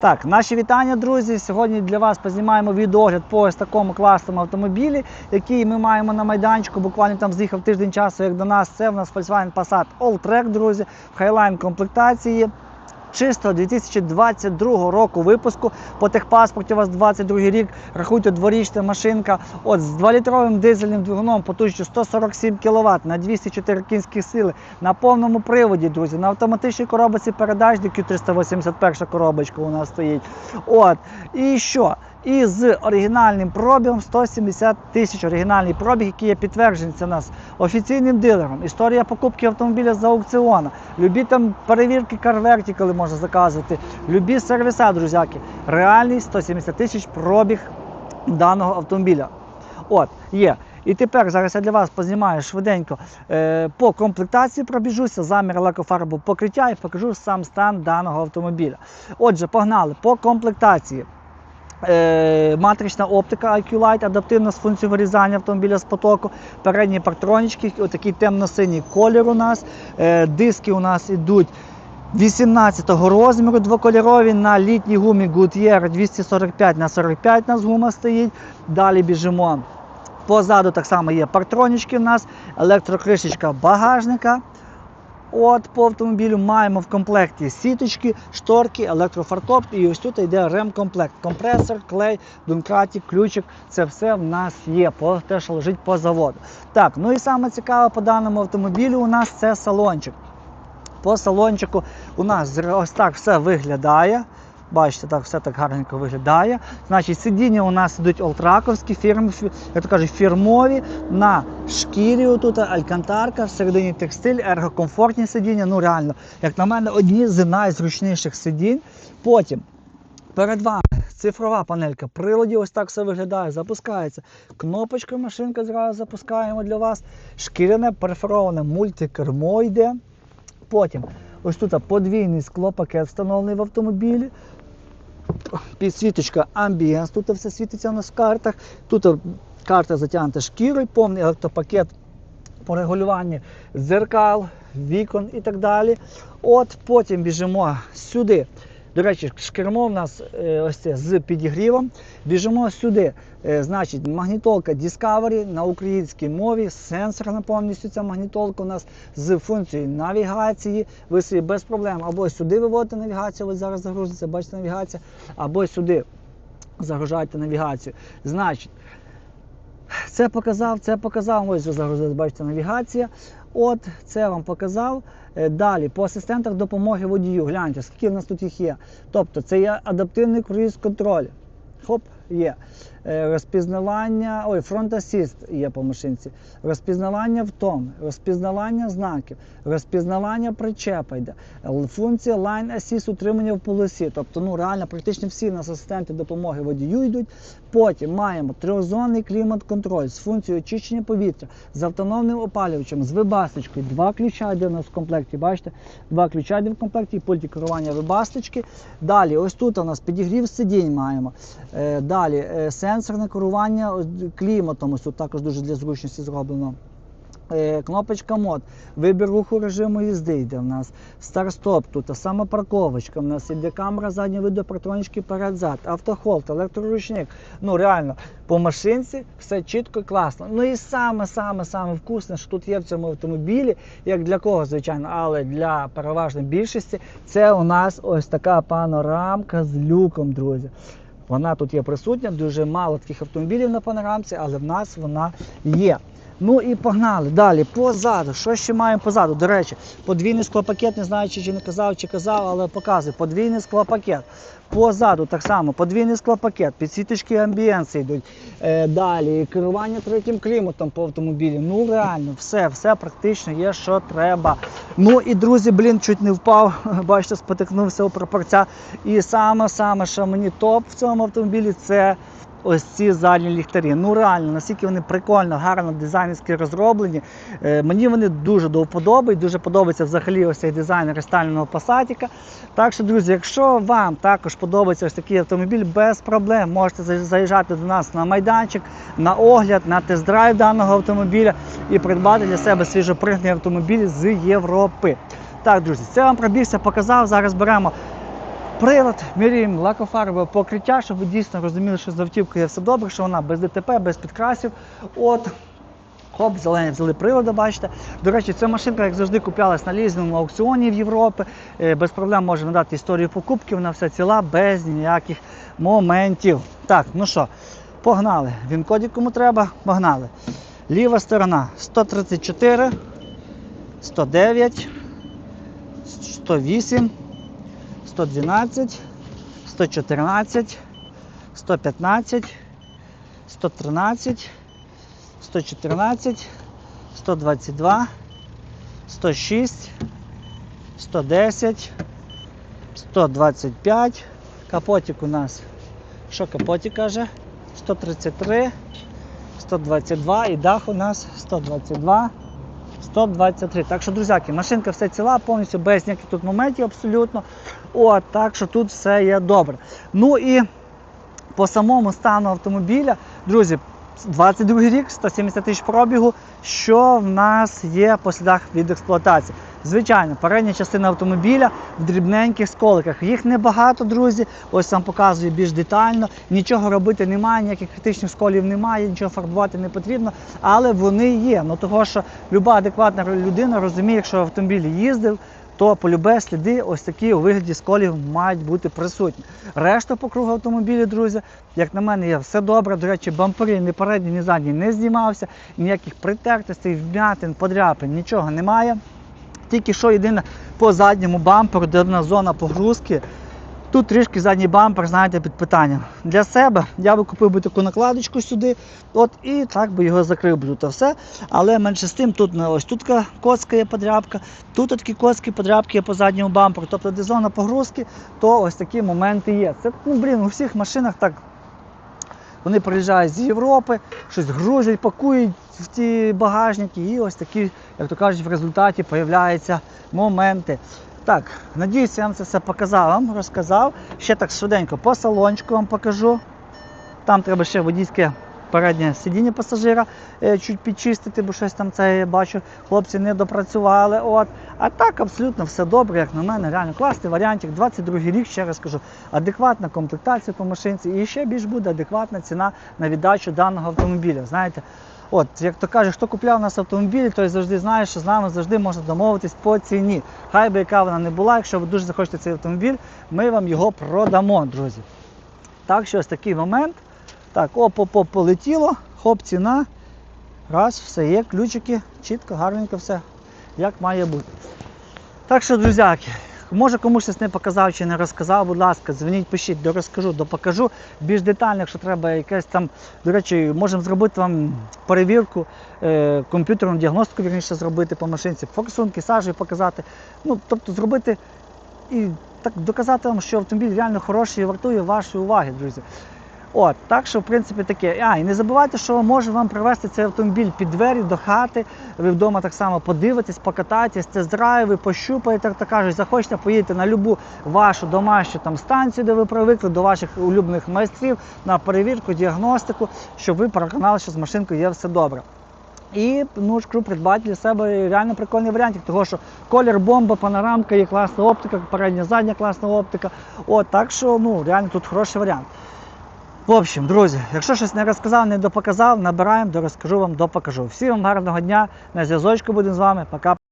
Так, наші вітання, друзі. Сьогодні для вас познімаємо відогляд по ось такому класному автомобілі, який ми маємо на майданчику. Буквально там з'їхав тиждень часу, як до нас. Це в нас Volkswagen Passat Alltrack, друзі, в хайлайн комплектації. Чисто 2022 року випуску. По техпаспорті у вас 22 рік. Рахуйте дворічна машинка. От з 2-літровим дизельним двигуном потужністю 147 кВт на 204 кінські сили на повному приводі, друзі. На автоматичній коробці передач DQ381 коробочка у нас стоїть. От. І що? І з оригінальним пробігом 170 тисяч оригінальний пробіг, який є підтверджений у нас офіційним дилером. Історія покупки автомобіля з аукціона. Любі там перевірки карверті, коли можна заказувати. Любі сервіса, друзяки. Реальний 170 тисяч пробіг даного автомобіля. От, є. І тепер зараз я для вас познімаю швиденько е, по комплектації пробіжуся, замір лакофарбу покриття і покажу сам стан даного автомобіля. Отже, погнали по комплектації. Е, матрична оптика IQ Light, адаптивна з функцією вирізання автомобіля з потоку, передні партронічки, отакий темно-синій колір у нас. Е, диски у нас йдуть 18-го розміру двокольорові на літній гумі Goodyear 245 на 45 у нас гума стоїть. Далі біжимо. Позаду так само є партронічки у нас, електрокришечка багажника. От по автомобілю маємо в комплекті сіточки, шторки, електрофартоп і ось тут йде ремкомплект. Компресор, клей, думкратик, ключик. Це все в нас є, те, що лежить по заводу. Так, ну і саме цікаве по даному автомобілю у нас це салончик. По салончику у нас ось так все виглядає. Бачите, так все так гарненько виглядає. Значить, сидіння у нас йдуть олтраковські фірми, я то кажу, фірмові на шкірі. Тут алькантарка, всередині текстиль, ергокомфортні сидіння. Ну реально, як на мене, одні з найзручніших сидінь. Потім перед вами цифрова панелька приладів, ось так все виглядає, запускається. Кнопочка машинка зразу запускаємо для вас. Шкіряне перфороване мультикермо йде. Потім ось тут подвійний склопакет встановлений в автомобілі. Підсвіточка Ambience, тут все світиться у нас в картах. Тут карта затягнута шкірою, повний електропакет по регулюванню зеркал, вікон і так далі. От Потім біжимо сюди. До речі, шкірмо в нас е, ось це з підігрівом. Біжимо сюди. Е, Значить, магнітолка Discovery на українській мові, сенсорна повністю ця магнітолка у нас з функцією навігації. Ви собі без проблем або сюди виводите навігацію, ось зараз загрузиться, бачите навігація, або сюди загружаєте навігацію. Значить, це показав, це показав. Ось загрузили, бачите, навігація. От, це вам показав. Е, Далі, по асистентах допомоги водію. Гляньте, скільки в нас тут їх є. Тобто, це є адаптивний круїз-контроль. Хоп, є. Е, Розпізнавання, ой, фронт асіст є по машинці. Розпізнавання втом, розпізнавання знаків, розпізнавання причепа йде. Функція Line Assist утримання в полосі. Тобто, ну реально, практично всі нас асистенти допомоги водію йдуть. Потім маємо трьохзонний клімат-контроль з функцією очищення повітря, з автономним опалювачем, з вибасточкою. Два ключа йде у нас в комплекті. Бачите? Два ключа йде в комплекті, і пульті керування вибасточки. Далі, ось тут у нас підігрів сидінь маємо. Е, Далі е, сенсорне керування кліматом. Ось тут також дуже для зручності зроблено. Е, Кнопочка мод, вибір руху режиму їзди йде в нас. Старт-стоп тут, сама парковочка. В нас іде камера заднього виду, партронички перед-зад, автохолд, електроручник. Ну реально, по машинці все чітко і класно. Ну і саме-саме-саме вкусне, що тут є в цьому автомобілі, як для кого, звичайно, але для переважної більшості, це у нас ось така панорамка з люком, друзі. Вона тут є присутня, дуже мало таких автомобілів на панорамці, але в нас вона є. Ну і погнали. Далі позаду. Що ще маємо позаду? До речі, подвійний склопакет, не знаю, чи не казав, чи казав, але показую. Подвійний склопакет. Позаду так само, подвійний склопакет, підсвіточки амбієнси йдуть. Е, далі керування третім кліматом по автомобілі. Ну реально, все, все практично є, що треба. Ну і друзі, блін, чуть не впав. Бачите, спотикнувся у пропорця. І саме-саме, що мені топ в цьому автомобілі, це ось ці задні ліхтарі. Ну реально, наскільки вони прикольно, гарно, дизайнерськи розроблені. Е, мені вони дуже до вподоби, дуже подобається взагалі ось цей дизайн рестайльного пасатіка. Так що, друзі, якщо вам також подобається ось такий автомобіль, без проблем можете заїжджати до нас на майданчик, на огляд, на тест-драйв даного автомобіля і придбати для себе свіжопригнаний автомобіль з Європи. Так, друзі, це вам пробігся, показав. Зараз беремо Прилад, міряємо лакофарбове покриття, щоб ви дійсно розуміли, що з автівкою все добре, що вона без ДТП, без підкрасів. От, Хоп, зелені взяли прилади, бачите. До речі, ця машинка, як завжди, куплялась на лізинговому аукціоні в Європі. Е, Без проблем може надати історію покупки, вона вся ціла, без ніяких моментів. Так, ну що, погнали. Він коді кому треба, погнали. Ліва сторона 134, 109, 108, 112, 114, 115, 113. 114, 122, 106, 110, 125. Капотик у нас. Що капотик каже? 133, 122 і дах у нас 122, 123. Так що, друзяки, машинка все ціла, повністю без ніяких тут моментів абсолютно. От, так що тут все є добре. Ну і по самому стану автомобіля, друзі, 22 рік, 170 тисяч пробігу. Що в нас є по слідах від експлуатації? Звичайно, передня частина автомобіля в дрібненьких сколиках. Їх небагато, друзі. Ось вам показую більш детально. Нічого робити немає, ніяких критичних сколів немає, нічого фарбувати не потрібно, але вони є. Ну того, що люба адекватна людина розуміє, якщо автомобіль їздив, то полюбе сліди ось такі у вигляді сколів мають бути присутні. Решта по кругу автомобілі, друзі, як на мене, є все добре. До речі, бампери ні передній, ні задній не знімався, ніяких притертостей, вмятин, подряпин, нічого немає. Тільки що єдине по задньому бамперу, де одна зона погрузки. Тут трішки задній бампер, знаєте, під питанням. Для себе я би купив би таку накладочку сюди, от і так би його закрив би тут все. Але менше з тим, тут на- ось тут коцка є подрябка, тут такі коцки, подрябки є по задньому бамперу. Тобто, де зона погрузки, то ось такі моменти є. Це, ну, блін, у всіх машинах так. Вони приїжджають з Європи, щось грузять, пакують в ті багажники, і ось такі, як то кажуть, в результаті появляються моменти. Так, надіюся, я вам це все показав, вам розказав. Ще так швиденько по салончику вам покажу. Там треба ще водійське переднє сидіння пасажира е, чуть підчистити, бо щось там це я бачу, хлопці не допрацювали. От. А так абсолютно все добре, як на мене, реально класний варіантик. 22 рік, ще раз кажу, адекватна комплектація по машинці і ще більш буде адекватна ціна на віддачу даного автомобіля. Знаєте, От, як то каже, хто купляв у нас автомобілі, той завжди знає, що з нами завжди можна домовитись по ціні. Хай би яка вона не була, якщо ви дуже захочете цей автомобіль, ми вам його продамо, друзі. Так що ось такий момент. Так, оп, оп, оп, полетіло, хоп, ціна. Раз, все є, ключики, чітко, гарненько все, як має бути. Так що, друзяки, може комусь щось не показав чи не розказав, будь ласка, дзвоніть, пишіть, дорозкажу, допокажу. Більш детально, якщо треба якесь там, до речі, можемо зробити вам перевірку, е, комп'ютерну діагностику, вірніше зробити по машинці, фокусунки, сажі показати. Ну, тобто зробити і так доказати вам, що автомобіль реально хороший і вартує вашої уваги, друзі. От, так що, в принципі, таке. А, і не забувайте, що може вам привезти цей автомобіль під двері до хати. Ви вдома так само подивитесь, покатаєтесь, тест-драйви, пощупаєте, так кажуть, захочете, поїдете на любу вашу домашню там станцію, де ви привикли, до ваших улюблених майстрів на перевірку, діагностику, щоб ви переконали, що з машинкою є все добре. І ну, шкру придбати для себе реально прикольний варіантик, тому що колір бомба, панорамка, є класна оптика, передня задня класна оптика. От, так що ну, реально тут хороший варіант. В общем, друзі, якщо щось не розказав, не допоказав, набираємо, дорозкажу вам, допокажу. Всім вам гарного дня, на зв'язочку будемо з вами. Пока.